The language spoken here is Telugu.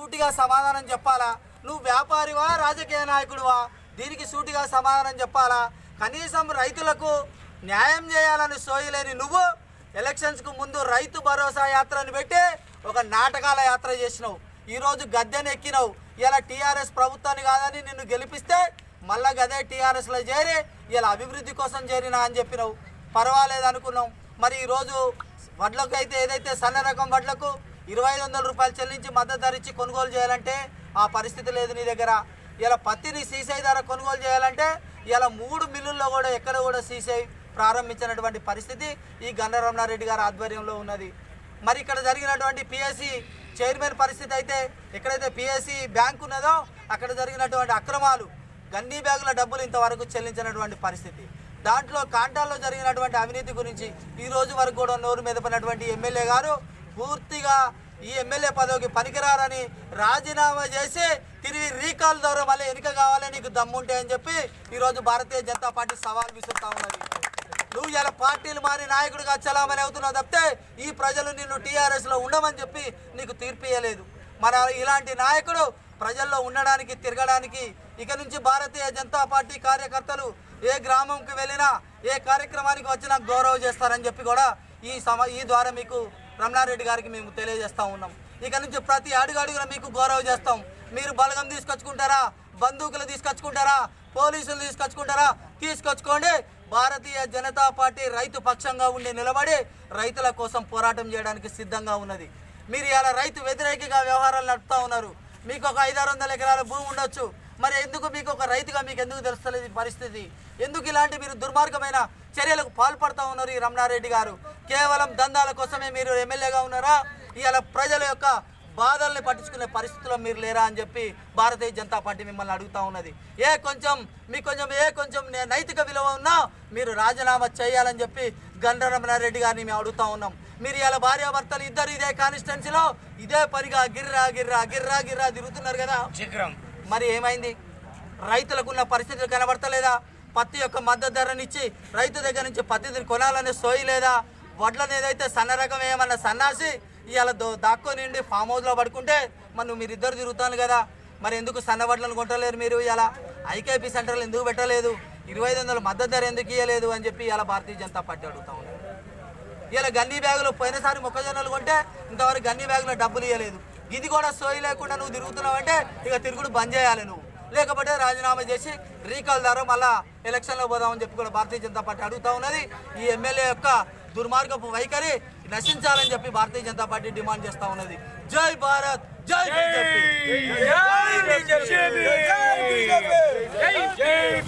సూటిగా సమాధానం చెప్పాలా? నువ్వు వ్యాపారివా రాజకీయ నాయకుడివా? దీనికి సూటిగా సమాధానం చెప్పాలా? కనీసం రైతులకు న్యాయం చేయాలని సోయలేని నువ్వు ఎలక్షన్స్కు ముందు రైతు భరోసా యాత్రను పెట్టి ఒక నాటకాల యాత్ర చేసినావు. ఈరోజు గద్దెను ఎక్కినావు. ఇలా టీఆర్ఎస్ ప్రభుత్వాన్ని కాదని నిన్ను గెలిపిస్తే మళ్ళా గదే టీఆర్ఎస్లో చేరి ఇలా అభివృద్ధి కోసం చేరినా అని చెప్పినావు. పర్వాలేదు అనుకున్నాం మరి ఈరోజు వడ్లకు అయితే ఏదైతే సన్న రకం వడ్లకు ఇరవై ఐదు వందల రూపాయలు చెల్లించి మద్దతు ధర ఇచ్చి కొనుగోలు చేయాలంటే ఆ పరిస్థితి లేదు నీ దగ్గర. ఇలా పత్తిని సీసీఐ ధర కొనుగోలు చేయాలంటే ఇలా మూడు మిల్లుల్లో కూడా ఎక్కడ కూడా సీసీఐ ప్రారంభించినటువంటి పరిస్థితి ఈ గండరమణారెడ్డి గారి ఆధ్వర్యంలో ఉన్నది. మరి ఇక్కడ జరిగినటువంటి పిఎస్సి చైర్మన్ పరిస్థితి అయితే ఎక్కడైతే పిఎస్సి బ్యాంక్ ఉన్నదో అక్కడ జరిగినటువంటి అక్రమాలు గన్నీ బ్యాగుల డబ్బులు ఇంతవరకు చెల్లించినటువంటి పరిస్థితి. దాంట్లో కాంటాల్లో జరిగినటువంటి అవినీతి గురించి ఈ రోజు వరకు కూడా నోరు మెదపనటువంటి ఎమ్మెల్యే గారు పూర్తిగా ఈ ఎమ్మెల్యే పదవికి పనికిరారని రాజీనామా చేసి తిరిగి రీకాల్ ద్వారా మళ్ళీ ఎన్నిక కావాలని నీకు దమ్ముంటే అని చెప్పి ఈరోజు భారతీయ జనతా పార్టీ సవాల్ విసురుతా ఉన్నది. నువ్వు ఇలా పార్టీలు మారి నాయకుడిగా చలామణి అవుతున్నావు తప్పితే ఈ ప్రజలు నిన్ను టీఆర్ఎస్లో ఉండమని చెప్పి నీకు తీర్పు ఇయ్యలేదు. మన ఇలాంటి నాయకుడు ప్రజల్లో ఉండడానికి తిరగడానికి ఇక నుంచి భారతీయ జనతా పార్టీ కార్యకర్తలు ఏ గ్రామంకి వెళ్ళినా ఏ కార్యక్రమానికి వచ్చినా గౌరవం చేస్తారని చెప్పి కూడా ఈ సమ ఈ ద్వారా మీకు రమణారెడ్డి గారికి మేము తెలియజేస్తా ఉన్నాం. ఇక నుంచి ప్రతి అడుగు అడుగున మీకు గౌరవం చేస్తాం. మీరు బలగం తీసుకొచ్చుకుంటారా? బందూకులు తీసుకొచ్చుకుంటారా? పోలీసులు తీసుకొచ్చుకుంటారా? తీసుకొచ్చుకోండి. భారతీయ జనతా పార్టీ రైతు పక్షంగా ఉండి నిలబడి రైతుల కోసం పోరాటం చేయడానికి సిద్ధంగా ఉన్నది. మీరు ఇలా రైతు వ్యతిరేకగా వ్యవహారాలు నడుపుతా ఉన్నారు. మీకు ఒక ఐదారు వందల ఎకరాల భూమి ఉండొచ్చు. మరి ఎందుకు మీకు ఒక రైతుగా మీకు ఎందుకు తెలుస్తలేదు పరిస్థితి? ఎందుకు ఇలాంటి మీరు దుర్మార్గమైన చర్యలకు పాల్పడతా ఉన్నారు ఈ రమణారెడ్డి గారు? కేవలం దందాల కోసమే మీరు ఎమ్మెల్యేగా ఉన్నారా? ఇలా ప్రజల యొక్క బాధల్ని పట్టించుకునే పరిస్థితుల్లో మీరు లేరా అని చెప్పి భారతీయ జనతా పార్టీ మిమ్మల్ని అడుగుతా ఉన్నది. ఏ కొంచెం మీ కొంచెం ఏ కొంచెం నైతిక విలువ ఉన్నా మీరు రాజీనామా చేయాలని చెప్పి గండ్రరమణారెడ్డి గారిని మేము అడుగుతా ఉన్నాం. మీరు ఇలా భార్యాభర్తలు ఇద్దరు ఇదే కాన్స్టిట్యున్సీలో ఇదే పనిగా గిర్రా గిర్రా గిర్రా గిర్రా తిరుగుతున్నారు కదా. మరి ఏమైంది? రైతులకున్న పరిస్థితులు కనబడతలేదా? పత్తి యొక్క మద్దతు ధరనిచ్చి రైతు దగ్గర నుంచి పత్తిని కొనాలనే సోయి లేదా? వడ్లను ఏదైతే సన్న రకం ఏమన్నా సన్నాసి ఇవాళ దో దాక్కొని ఉండి ఫామ్ హౌస్లో పడుకుంటే మరి మీరిద్దరు మీరు ఇద్దరు తిరుగుతాను కదా. మరి ఎందుకు సన్న వడ్లను కొంటలేరు మీరు ఇలా ఐకేపీ సెంటర్లు ఎందుకు పెట్టలేదు? ఇరవై ఐదు వందల మద్దతు ధర ఎందుకు ఇవ్వలేదు అని చెప్పి ఇలా భారతీయ జనతా పార్టీ అడుగుతా ఉన్నారు ఇలా గన్నీ బ్యాగులు పోయినసారి మొక్కజొన్నలు కొంటే ఇంతవరకు గన్నీ బ్యాగులో డబ్బులు ఇవ్వలేదు ఇది కూడా సోయి లేకుండా నువ్వు తిరుగుతున్నావు అంటే ఇక తిరుగుడు బంద్ చేయాలి నువ్వు. లేకపోతే రాజీనామా చేసి రీకాల్ ద్వారా మళ్ళా ఎలక్షన్లో పోదామని చెప్పి కూడా భారతీయ జనతా పార్టీ అడుగుతా ఉన్నది. ఈ ఎమ్మెల్యే యొక్క దుర్మార్గపు వైఖరి నశించాలని చెప్పి భారతీయ జనతా పార్టీ డిమాండ్ చేస్తా ఉన్నది. జై భారత్ జై బీజేపీ.